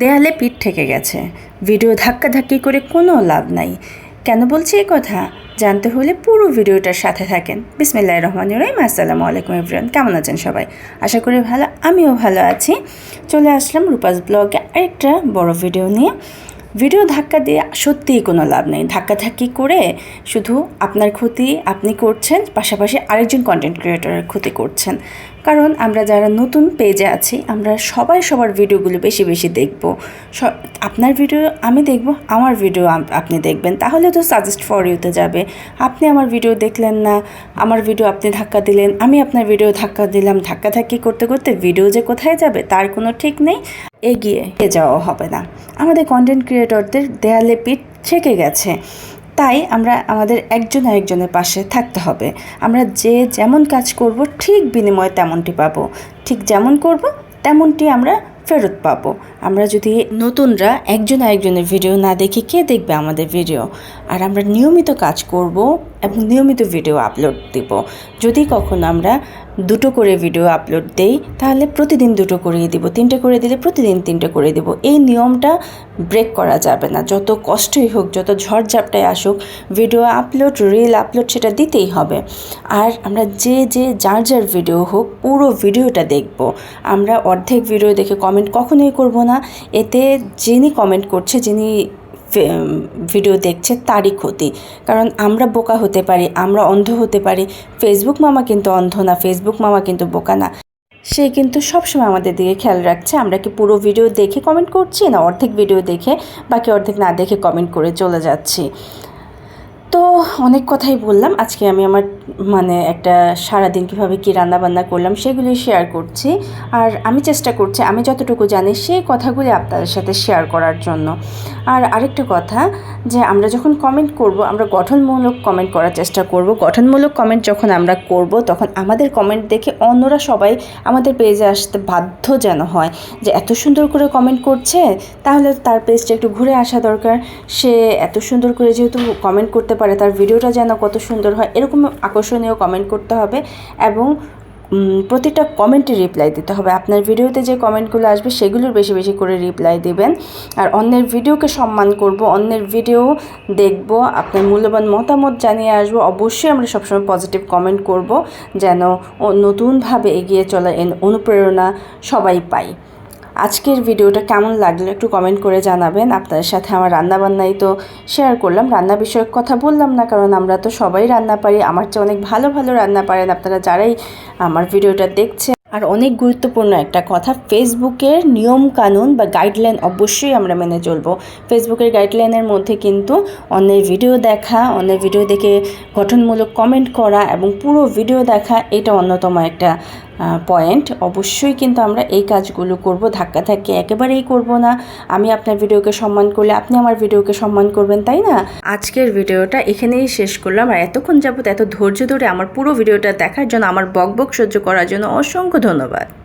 দেয়ালে পিঠ ঠেকে গেছে। ভিডিও ধাক্কাধাক্কি করে কোনো লাভ নাই। কেন বলছি এই কথা? জানতে হলে পুরো ভিডিওটার সাথে থাকেন। বিসমিল্লাহ রহমান রহিম। আসসালামু আলাইকুম এভরিওয়ান। কেমন আছেন সবাই? আশা করি ভালো। আমিও ভালো আছি। চলে আসলাম রূপাস ব্লগে আরেকটা বড় ভিডিও নিয়ে। ভিডিও ধাক্কা দিয়ে সত্যিই কোনো লাভ নেই। ধাক্কাধাক্কি করে শুধু আপনার ক্ষতি আপনি করছেন, পাশাপাশি আরেকজন কন্টেন্ট ক্রিয়েটরের ক্ষতি করছেন। কারণ আমরা যারা নতুন পেজে আছি, আমরা সবাই সবার ভিডিওগুলো বেশি বেশি দেখব। আপনার ভিডিও আমি দেখব, আমার ভিডিও আপ- আপনি দেখবেন। তাহলে তো সাজেস্ট ফর ইউতে যাবে। আপনি আমার ভিডিও দেখলেন না, আমার ভিডিও আপনি ধাক্কা দিলেন, আমি আপনার ভিডিও ধাক্কা দিলাম। ধাক্কাধাক্কি করতে করতে ভিডিও যে কোথায় যাবে, তার কোনো ঠিক নেই, এগিয়ে যাওয়া হবে না। আমাদের কন্টেন্ট ক্রিয়েটরদের দেয়ালে পিঠ ছেকে গেছে। তাই আমরা আমাদের একজন আরেকজনের পাশে থাকতে হবে। আমরা যে যেমন কাজ করব, ঠিক বিনিময়ে তেমনটি পাবো। ঠিক যেমন করব, তেমনটি আমরা ফেরত পাবো। আমরা যদি নতুনরা একজন আরেকজনের ভিডিও না দেখে কে দেখবে আমাদের ভিডিও? আর আমরা নিয়মিত কাজ করব এবং নিয়মিত ভিডিও আপলোড দিব। যদি কখনো আমরা দুটো করে ভিডিও আপলোড দেই, তাহলে প্রতিদিন দুটো করিয়ে দিব, তিনটে করে দিলে প্রতিদিন তিনটে করে দিব। এই নিয়মটা ব্রেক করা যাবে না। যত কষ্টই হোক, যত ঝড়ঝাপটাই আসুক ভিডিও আপলোড রিল আপলোড সেটা দিতেই হবে। আর আমরা যে যে, যার যার ভিডিও হোক, পুরো ভিডিওটা দেখব। আমরা অর্ধেক ভিডিও দেখে কমেন্ট কখনোই করব না। এতে যিনি কমেন্ট করছে, যিনি ভিডিও দেখছে তারই ক্ষতি কারণ আমরা বোকা হতে পারি, আমরা অন্ধ হতে পারি। ফেসবুক মামা কিন্তু অন্ধ না ফেসবুক মামা কিন্তু বোকা না। সে কিন্তু সবসময় আমাদের দিকে খেয়াল রাখছে। আমরা কি পুরো ভিডিও দেখে কমেন্ট করছি না অর্ধেক ভিডিও দেখে, বাকি অর্ধেক না দেখে কমেন্ট করে চলে যাচ্ছি? অনেক কথাই বললাম। আজকে আমি আমার মানে একটা সারাদিন কীভাবে কী রান্নাবান্না করলাম সেগুলি শেয়ার করছি। আর আমি চেষ্টা করছি, আমি যতটুকু জানি সেই কথাগুলি আপনাদের সাথে শেয়ার করার জন্য। আর আরেকটা কথা, যে আমরা যখন কমেন্ট করব, আমরা গঠনমূলক কমেন্ট করার চেষ্টা করব। গঠনমূলক কমেন্ট যখন আমরা করব, তখন আমাদের কমেন্ট দেখে অন্যরা সবাই আমাদের পেজে আসতে বাধ্য যেন হয়। যে এত সুন্দর করে কমেন্ট করছে, তাহলে তার পেজটা একটু ঘুরে আসা দরকার। সে এত সুন্দর করে যেহেতু কমেন্ট করতে পারে, তার ভিডিওটা যেন কত সুন্দর হয়, এরকম আকর্ষণীয় কমেন্ট করতে হবে এবং প্রতিটা কমেন্টে রিপ্লাই দিতে হবে। আপনার ভিডিওতে যে কমেন্টগুলো আসবে, সেগুলোর বেশি বেশি করে রিপ্লাই দিবেন। আর অন্যের ভিডিওকে সম্মান করব, অন্যের ভিডিও দেখব, আপনার মূল্যবান মতামত জানিয়ে আসব, অবশ্যই আমরা সবসময় পজিটিভ কমেন্ট করব, যেন নতুনভাবে এগিয়ে চলা অনুপ্রেরণা সবাই পাই আজকের ভিডিওটা কেমন লাগল একটু কমেন্ট করে জানাবেন। আপনাদের সাথে আমার রান্নাবান্নাই তো শেয়ার করলাম। রান্না বিষয়ক কথা বললাম না, কারণ আমরা তো সবাই রান্না পারি। আমার চেয়ে অনেক ভালো ভালো রান্না পারেন আপনারা যারাই আমার ভিডিওটা দেখছেন। আর অনেক গুরুত্বপূর্ণ একটা কথা ফেসবুকের নিয়ম কানুন বা গাইডলাইন অবশ্যই আমরা মেনে চলবো। ফেসবুকের গাইডলাইনের মধ্যে কিন্তু অন্যের ভিডিও দেখা, অন্যের ভিডিও দেখে গঠনমূলক কমেন্ট করা এবং পুরো ভিডিও দেখা, এটা অন্যতম একটা পয়েন্ট অবশ্যই কিন্তু আমরা এই কাজগুলো করব, ধাক্কা ধাক্কি একেবারেই করব না। আমি আপনার ভিডিওকে সম্মান করলে আপনি আমার ভিডিওকে সম্মান করবেন, তাই না? আজকের ভিডিওটা এখানেই শেষ করলাম। আর এতক্ষণ যাবত এত ধৈর্য ধরে আমার পুরো ভিডিওটা দেখার জন্য, আমার বক বক সহ্য করার জন্য অসংখ্য ধন্যবাদ।